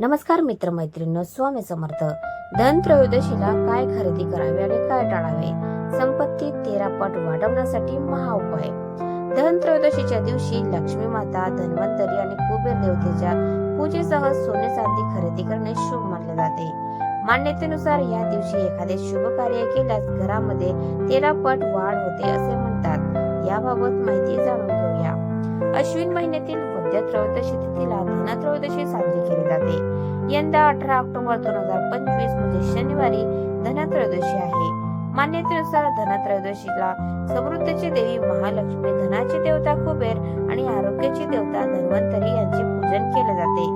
नमस्कार मित्रमैत्रिणी स्वामी समर्थ. धन त्रयोदशीला काय खरेदी करावे आणि काय टाळावे? संपत्ती तेरा पट वाढवण्यासाठी महा उपाय. धन त्रयोदशीच्या दिवशी लक्ष्मी माता धन्वंतरी आणि कुबेर देवतेच्या पूजेसह सोने चांदी खरेदी करणे शुभ मानले जाते. मान्यतेनुसार या दिवशी एखादे शुभ कार्य केल्यास घरामध्ये तेरा पट वाढ होते असे म्हणतात. याबाबत माहिती जाणून घेऊया. अश्विन महिन्यातील वद्य त्रयोदशी तिथीला धनत्रयोदशी साजरी केली जाते. यंदा अठरा ऑक्टोबर दोन हजार पंचवीस म्हणजे शनिवारी धनत्रयोदशी आहे. मान्यतेनुसार धनत्रयोदशीला समृद्धीची देवी महालक्ष्मी धनाची देवता कुबेर आणि आरोग्याची देवता धन्वंतरी यांचे पूजन केले जाते.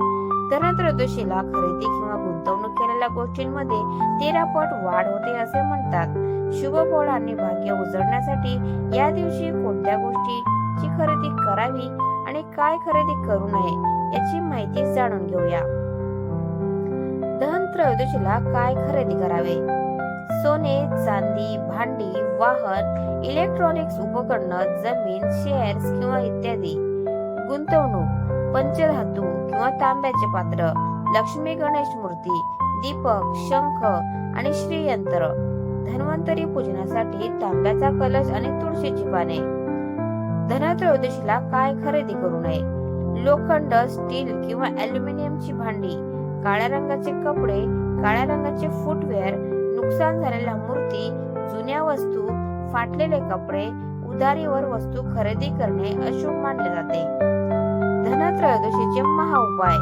धनत्रयोदशीला खरेदी किंवा गुंतवणूक केलेल्या गोष्टींमध्ये तेरा पट वाढ होते असे म्हणतात. शुभ फळ आणि भाग्य उजळण्यासाठी या दिवशी कोणत्या गोष्टीची खरेदी करावी? आणि काय खरेदी करू नये याची माहिती जाणून घेऊया. धन त्रयोदशीला काय खरेदी करावे? सोने चांदी भांडी वाहन इलेक्ट्रॉनिक्स उपकरणं जमीन शेअर्स किंवा इत्यादी. गुंतवणूक पंचधातू किंवा तांब्याचे पात्र लक्ष्मी गणेश मूर्ती दीपक शंख आणि श्रीयंत्र. धन्वंतरी पूजनासाठी तांब्याचा कलश आणि तुळशीची पाने. धनत्रयोदशीला काय खरेदी करू नये? लोखंड स्टील किंवा अल्युमिनियमची भांडी काळ्या रंगाचे कपडे काळ्या रंगाचे फुटवेअर नुकसान झालेल्या मूर्ती जुन्या वस्तू फाटलेले कपडे उधारीवर वस्तू खरेदी करणे अशुभ मानले जाते. धनत्रयोदशीचे महाउपाय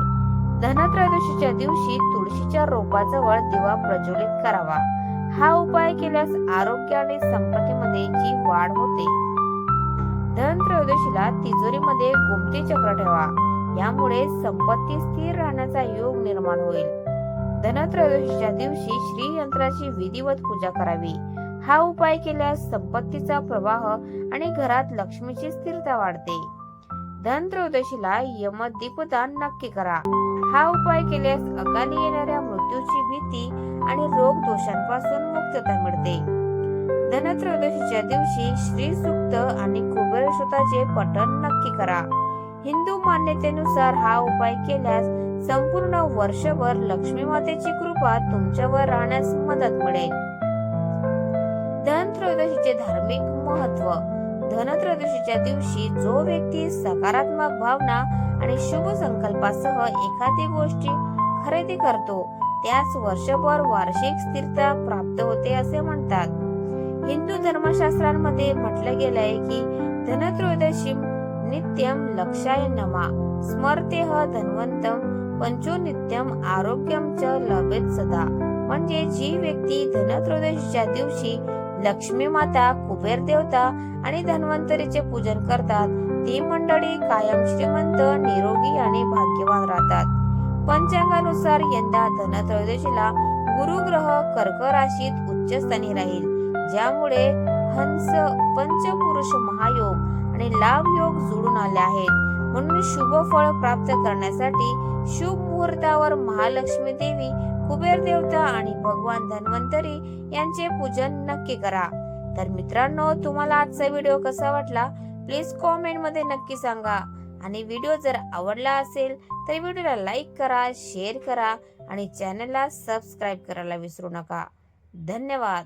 धनत्रयोदशीच्या दिवशी तुळशीच्या रोपाजवळ दिवा प्रज्वलित करावा. हा उपाय केल्यास आरोग्य आणि संपत्तीमध्ये जी वाढ होते धनत्रयोदशीला तिजोरीमध्ये गोमती चक्र ठेवा. यामुळे संपत्ती स्थिर राहण्याचा योग निर्माण होईल. धनत्रयोदशीच्या दिवशी श्री यंत्राची विधिवत पूजा करावी. हा उपाय केल्यास संपत्तीचा प्रवाह आणि घरात लक्ष्मीची स्थिरता वाढते. धनत्रयोदशीला यमदीपदान नक्की करा. हा उपाय केल्यास अकाली येणाऱ्या मृत्यूची भीती आणि रोग दोषांपासून मुक्तता मिळते. धनत्रयोदशीच्या दिवशी श्री सुक्त आणि कुबेर पठण नक्की करा. हिंदू मान्यतेनुसार हा उपाय केल्यास संपूर्ण वर्षभर लक्ष्मी मातेची कृपा तुमच्यावर राहण्यास मदत मिळेल. धनत्रयोदशीचे धार्मिक महत्त्व धनत्रयोदशीच्या दिवशी जो व्यक्ती सकारात्मक भावना आणि शुभ संकल्पासह एखादी गोष्टी खरेदी करतो त्यास वर्षभर वार्षिक स्थिरता प्राप्त होते असे म्हणतात. हिंदू धर्मशास्त्रांमध्ये म्हटलं गेलंय की धनत्रयोदशी नित्यम लक्षाय नमा स्मर्तेह धन्वंतम पंचोनित्यम आरोग्यम च लभेत सदा. म्हणजे जी व्यक्ती धनत्रयोदशीच्या दिवशी लक्ष्मी माता कुबेर देवता आणि धन्वंतरीचे पूजन करतात ती मंडळी कायम श्रीमंत निरोगी आणि भाग्यवान राहतात. पंचांगानुसार यंदा धनत्रयोदशीला गुरुग्रह कर्क राशीत उच्चस्थानी राहील. ज्यामुळे हंस पंचपुरुष महायोग आणि लाभ योग आले आहेत. म्हणून शुभ फळ प्राप्त करण्यासाठी शुभ मुहूर्तावर महालक्ष्मी देवी कुबेर देवता आणि भगवान धन्वंतरी यांचे पूजन नक्की करा. तर मित्रांनो तुम्हाला आजचा व्हिडिओ कसा वाटला? प्लीज कॉमेंटमध्ये नक्की सांगा. आणि व्हिडिओ जर आवडला असेल तर व्हिडिओला लाईक करा शेअर करा आणि चॅनलला सबस्क्राईब करायला विसरू नका. धन्यवाद.